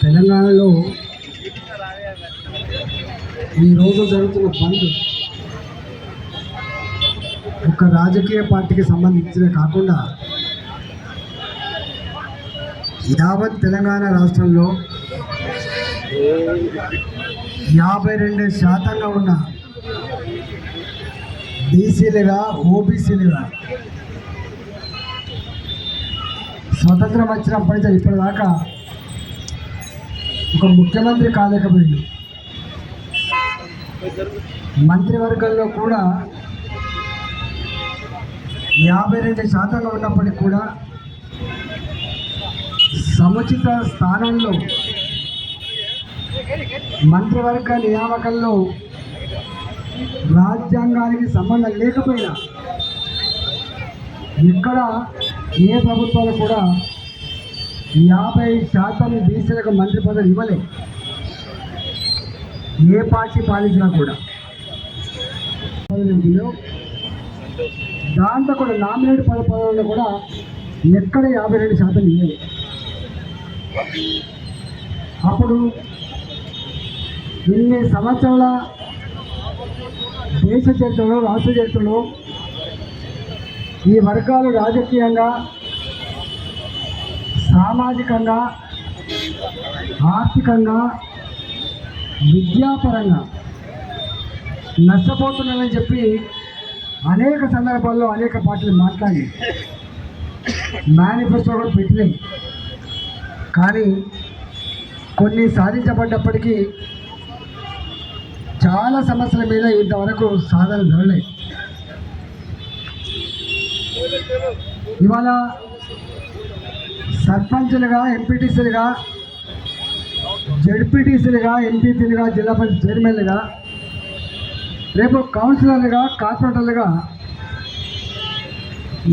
తెలంగాణలో ఈరోజు జరుగుతున్న బంద్ ఒక రాజకీయ పార్టీకి సంబంధించిన కాకుండా యావత్ తెలంగాణ రాష్ట్రంలో యాభై రెండు శాతంగా ఉన్న బీసీలుగా ఓబీసీలుగా స్వతంత్రం వచ్చినప్పటి నుంచి ఇప్పటిదాకా ఒక ముఖ్యమంత్రి కాలేకపోయింది. మంత్రివర్గంలో కూడా యాభై రెండు శాతంగా ఉన్నప్పటికీ కూడా సముచిత స్థానంలో మంత్రివర్గ నియామకంలో రాజ్యాంగానికి సంబంధం లేకపోయినా ఇక్కడ ఏ ప్రభుత్వాలు కూడా యాభై శాతం బీసీలకు మంత్రి పదవి ఇవ్వలే. ఏ పార్టీ పాలించినా కూడా. పదవిలో దాంట్లో కూడా నామినేట్ పద పదవుల్లో కూడా ఎక్కడ యాభై రెండు శాతం ఇవ్వలేదు. అప్పుడు ఇన్ని సంవత్సరాల దేశ చరిత్రలో రాష్ట్ర చరిత్రలో ఈ వర్గాలు రాజకీయంగా సామాజికంగా ఆర్థికంగా విద్యాపరంగా నష్టపోతున్నామని చెప్పి అనేక సందర్భాల్లో అనేక పార్టీలు మాట్లాడి మేనిఫెస్టో కూడా పెట్టినాయి. కానీ కొన్ని సాధించబడ్డప్పటికీ చాలా సమస్యల మీద ఇంతవరకు సాధన జరగలేదు. ఇవాళ సర్పంచులుగా ఎంపీటీసీలుగా జడ్పీటీసీలుగా ఎంపీపీలుగా జిల్లా పరిషత్ చైర్మన్లుగా రేపు కౌన్సిలర్లుగా కార్పొరేటర్లుగా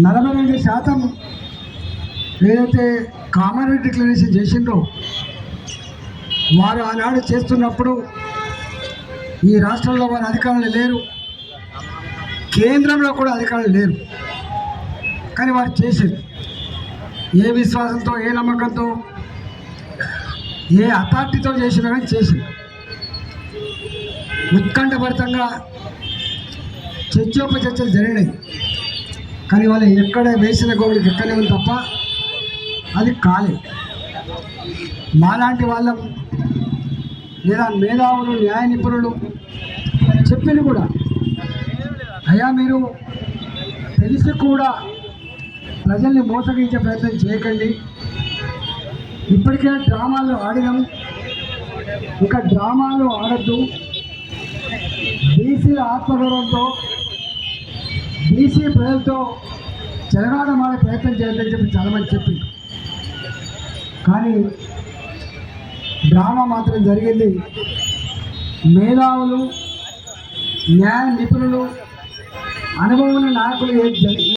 నలభై రెండు శాతం ఏదైతే కామన్ డిక్లరేషన్ చేసిండో వారు ఆనాడు చేస్తున్నప్పుడు ఈ రాష్ట్రంలో వారి అధికారులు లేరు. కేంద్రంలో కూడా అధికారులు లేరు. కానీ వారు చేసేది ఏ విశ్వాసంతో ఏ నమ్మకంతో ఏ అథారిటీతో చేసినా కానీ చేసింది ఉత్కంఠభరితంగా చర్చోప చర్చలు జరిగినాయి. కానీ వాళ్ళు ఎక్కడ వేసిన గోవులకి ఎక్కడే ఉంది తప్ప అది కాలేదు మాలాంటి వాళ్ళం లేదా మేధావులు న్యాయ నిపుణులు చెప్పింది కూడా అయ్యా మీరు తెలిసి కూడా ప్రజల్ని మోసగించే ప్రయత్నం చేయకండి. ఇప్పటికే డ్రామాలు ఆడినాం. ఇంకా డ్రామాలు ఆడద్దు. బీసీల ఆత్మగౌరవంతో బీసీ ప్రజలతో చెలగాటమాడే ప్రయత్నం చేయాలని చెప్పి చాలామంది చెప్పి కానీ డ్రామా మాత్రం జరిగింది. మేధావులు న్యాయ నిపుణులు అనుభవం నాకు నాయకులు ఏది